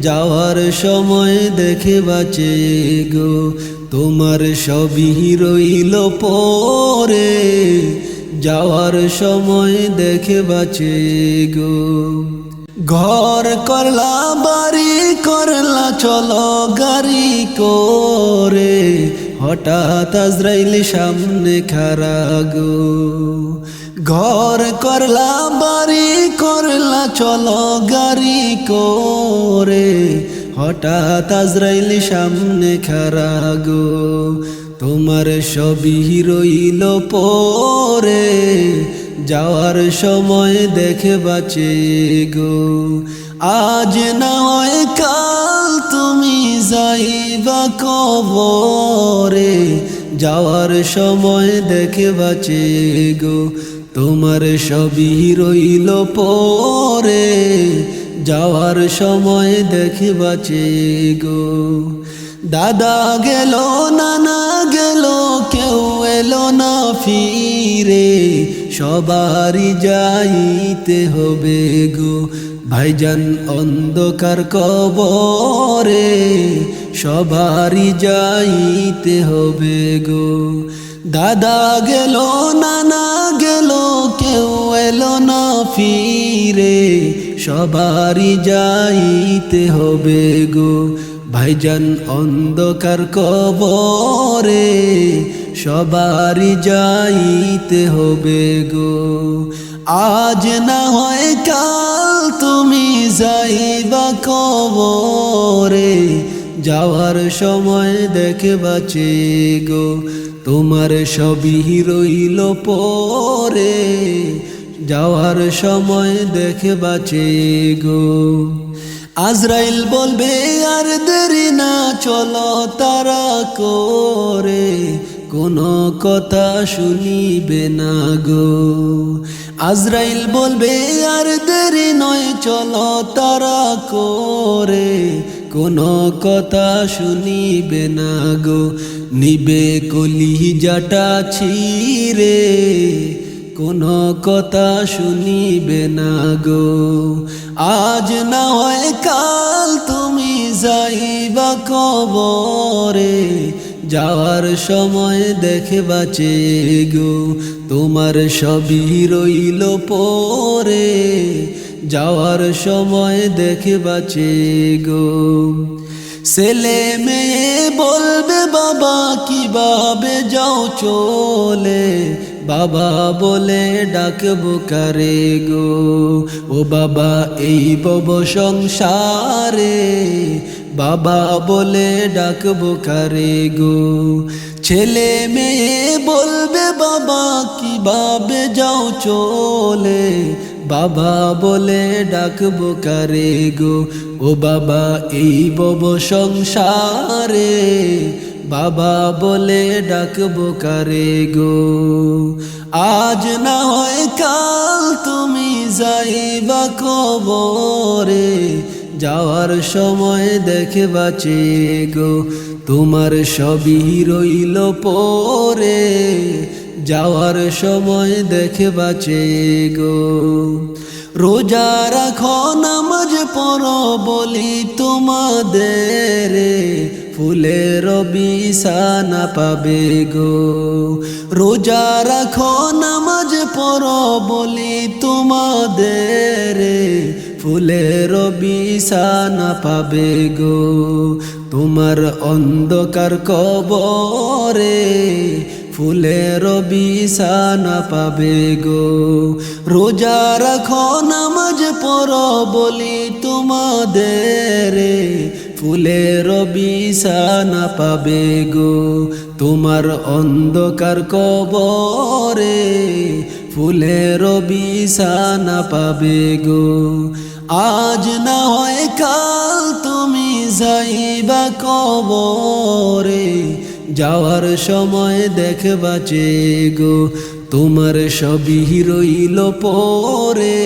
যাওয়ার সময় দেখে বাঁচে গো। তোমার সবই রইল পরে। যাওয়ার সময় দেখে বাঁচে গো। ঘর করলা, বাড়ি করলা, চলো গাড়ি করে। হঠাৎ আজরাইল সামনে খারা গো। ঘর করলা, বাড়ি করলা, চলো গাড়ি করে। হঠাৎ আজরাইল সামনে খারা গো, তোমার সবই রইল পরে। যাওয়ার সময় দেখে বাঁচে গো। আজ না হয় কাল তুমি যাইবা কবরে। যাওয়ার সময় দেখে বাঁচে গো। তোমার সবই রইল পরে, যাওয়ার সময় দেখে বাঁচে গো। দাদা গেল, নানা গেল, কেউ এলো না ফিরে, সবারই যাইতে হবে গো। ভাইজান অন্ধকার কবরে, সবারই যাইতে হবে গো। দাদা গেল, নানা এলো না ফিরে সবারই যাইতে হবে গো। ভাইজান অন্ধকার কবরে, সবারই যাইতে হবে গো। আজ না হয় কাল তুমি যাইবা কবরে, যাওয়ার সময় দেখে বাঁচে গো। তোমার সবই রইল পরে যাওয়ার সময় দেখে বাঁচে গো। আজরাইল বলবে, আর দেরি না, চলো তারা করে। কোনো কথা শুনিবে না গো। আজরাইল বলবে, আর দেরি নয়, চলো তারা করে। কোনো কথা শুনিবে না গো। নিবে কলি জাটা ছিরে কোনো কথা শুনিবে না গো। আজ না হয় কাল তুমি যাইবা কবরে, যাওয়ার সময় দেখে বাঁচে গো, তোমার সবই রইল পরে। যাওয়ার সময় দেখে বাঁচে গো। ছেলে মেয়ে বলবে, বাবা, কীভাবে যাও চলে? বাবা বলে ডাকবো কারে গো? ও বাবা, এই বব সংসারে বাবা বলে ডাকবো কারে গো? ছেলে মেয়ে বলবে বাবা, কীভাবে যাও চলে? বাবা বলে ডাকবো কারে গো? ও বাবা, এই বব সংসারে বাবা বলে ডাকবো কারে গো? আজ না হয় কাল তুমি যাইবা কবরে, যাওয়ার সময় দেখে বাঁচে গো, তোমার সবই রইল পরে। যাওয়ার সময় দেখে বাঁচে গো, রোজা রাখো পড়ো বলি তোমাদের ফুলের বিছানা পাবে গো। রোজা রাখো, নামাজ পড়ো বলি তোমাদের ফুলের বিছানা পাবে গো। তোমার অন্ধকার কবরে ফুলের বিছানা পাবে গো। রোজা রাখো নামাজ পড়ো বলি তোমাদের। ফুলের বিছানা পাবে গো। তোমার অন্ধকার কবরে ফুলের বিছানা পাবে গো। আজ না হয় কাল তুমি যাইবা কবর। যাওয়ার সময় দেখবা গো, তোমার সবই রইল পরে।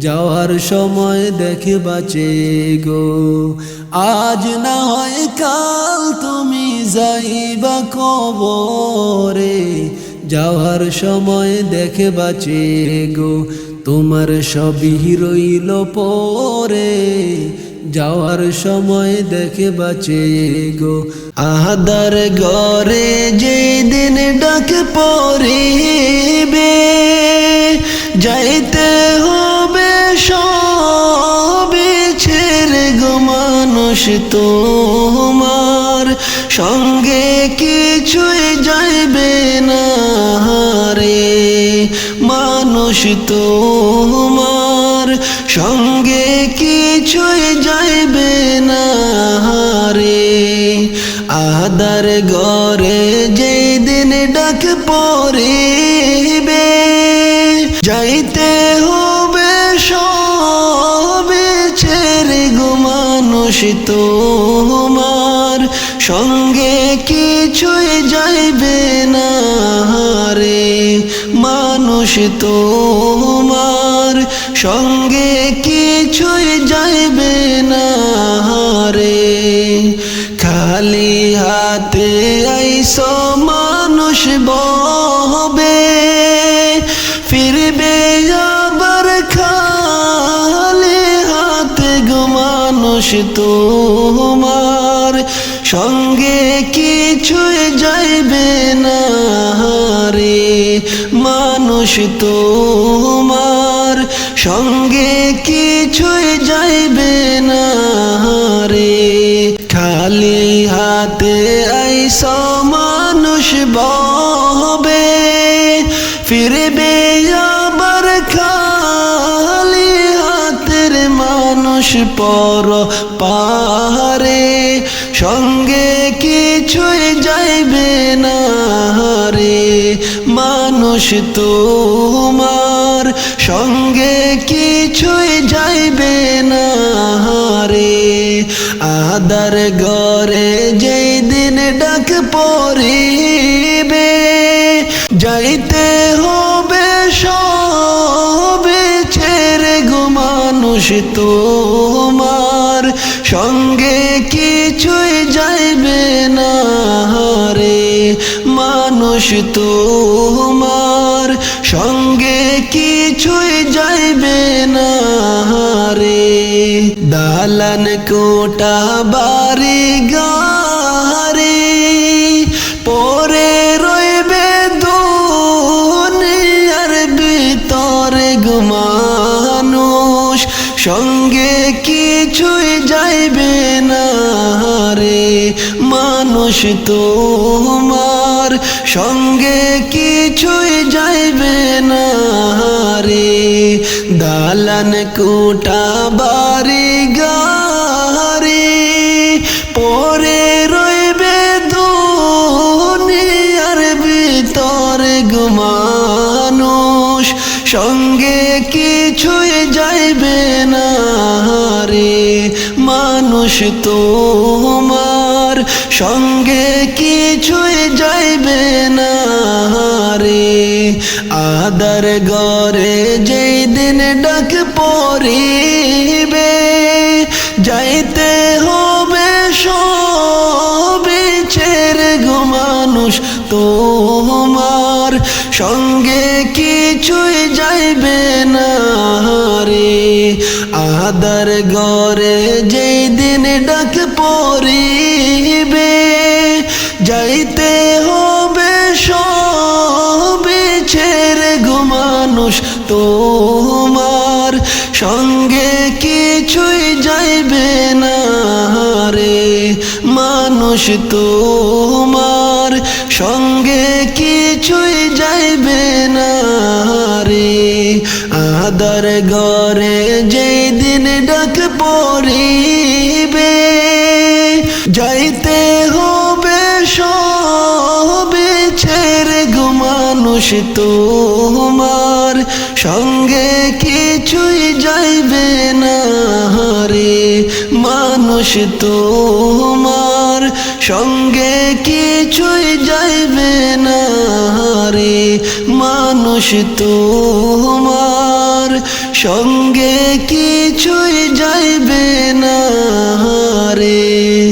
যাওয়ার সময় দেখবা চে গো, আজ না হয় কাল তুমি যাইবা কবরে। যাওয়ার সময় দেখবা চে গো, তোমার সবই রইল পরে। যাওয়ার সময় দেখে বাঁচে গো। আহাদার গরে যে দিন ডাক পরিবে যাইতে হবে সবে ছেড়ে গো মানুষ তোমার। সঙ্গে কিছুই যাইবে না রে মানুষ তোমার। সঙ্গে কিছুই যাইবে না রে আদার গরে যেই দিন ডাক পরিবে যাইতে হবে সবে ছেড়ে গো মানুষ তোমার সঙ্গে কিছুই যাইবে না রে মানুষ তোমার সঙ্গে কিছুই যাইবে না রে খালি হাতে আইস মানুষ বহবে। ফিরবে আবার খালি হাতে গো মানুষ তোমার। সঙ্গে কিছুই যাইবে না রে মানুষ তোমার। সঙ্গে কিছুই যাইবে না রে। খালি হাতে আইস মানুষ বহবে। ফিরবে আবার খালি হাতের মানুষ পর পারে সঙ্গে কিছুই যাইবে না রে। মানুষ তোমার সঙ্গে কিছুই যাইবে না রে আদার গরে যেই দিন ডাক পরিবে যাইতে হবে সবে ছেড়ে গো মানুষ তোমার। সঙ্গে কিছুই যাইবে না রে মানুষ তোমার সঙ্গে কিছুই যাইবে না রে দালান কোটা বাড়ি গারে পরে রইবে দুনিয়ার ভিতরে ঘুমানুষ সঙ্গে কিছুই যাইবে না রে মানুষ তোমার সঙ্গে কিছুই যাইবে না রে। দালান কোটা বাড়ি গারে পরে রইবে দুনিয়ার ভিতরে ঘুমানুষ সঙ্গে কিছুই যাইবে না রে। মানুষ তোমার সঙ্গে কিছুই যাইবে না রে। আদার গরে যেই দিন ডাক পরিবে যাইতে হবে সবে ছেড়ে গো মানুষ তোমার। সঙ্গে কিছুই যাইবে না রে। আদার গরে যেই দিন ডাক হবে সবে ছেড়ে গো মানুষ, তোমার সঙ্গে কিছুই যাইবে না রে। মানুষ, তোমার সঙ্গে কিছুই যাইবে না রে। আদার গরে যেই দিন ডাক মানুষ তোমার সঙ্গে কিছুই যাইবে না রে মানুষ তোমার সঙ্গে কিছুই যাইবে না রে মানুষ তোমার সঙ্গে কিছুই যাইবে না রে